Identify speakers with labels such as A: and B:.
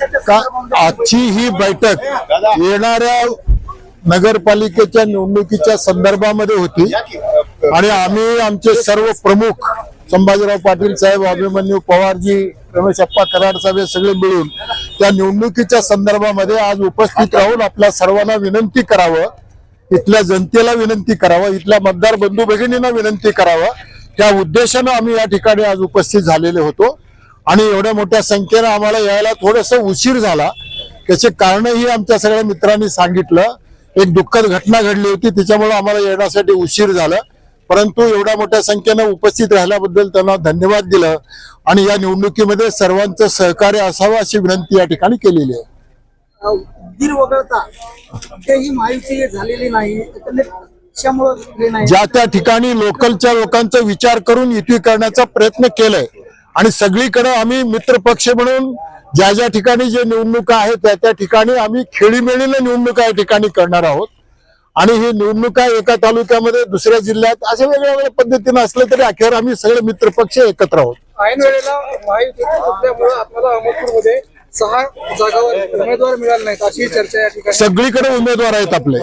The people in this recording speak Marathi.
A: का आजची ही बैठक येणाऱ्या नगरपालिकेच्या निवडणुकीच्या संदर्भामध्ये होती. आणि आम्ही आमचे सर्व प्रमुख संभाजीराव पाटील साहेब अभिमन्यू पवारजी रमेश अप्पा कराड साहेब हे सगळे मिळून त्या निवडणुकीच्या संदर्भामध्ये आज उपस्थित राहून आपल्या सर्वांना विनंती करावं इथल्या जनतेला विनंती करावं इथल्या मतदार बंधू भगिनींना विनंती करावं. त्या उद्देशानं आम्ही या ठिकाणी आज उपस्थित झालेले होतो. आणि एवढ्या मोठ्या संख्येनं आम्हाला यायला थोडस उशीर झाला. त्याचे कारणही आमच्या सगळ्या मित्रांनी सांगितलं. एक दुःखद घटना घडली होती त्याच्यामुळे आम्हाला येण्यासाठी उशीर झाला. परंतु एवढ्या मोठ्या संख्येनं उपस्थित राहिल्याबद्दल त्यांना धन्यवाद दिलं आणि या निवडणुकीमध्ये सर्वांचं सहकार्य असावं अशी विनंती या ठिकाणी केलेली आहे.
B: झालेली नाही?
A: ज्या त्या ठिकाणी लोकलच्या लोकांचा विचार करून युती करण्याचा प्रयत्न केलाय आणि सगळीकडे आम्ही मित्र पक्ष म्हणून ज्या ज्या ठिकाणी जे निवडणुका आहेत त्या त्या ठिकाणी आम्ही खेळीमेळीने निवडणुका या ठिकाणी करणार आहोत. आणि ही निवडणुका एका तालुक्यामध्ये दुसऱ्या जिल्ह्यात अशा वेगळ्या वेगळ्या पद्धतीने असलं तरी अखेर आम्ही सगळे मित्र पक्ष एकत्र आहोत.
B: ऐन वेळेला आपल्याला अहमदपूरमध्ये सहा जागावर उमेदवार मिळाले नाहीत अशी चर्चा या ठिकाणी
A: सगळीकडे उमेदवार आहेत आपले.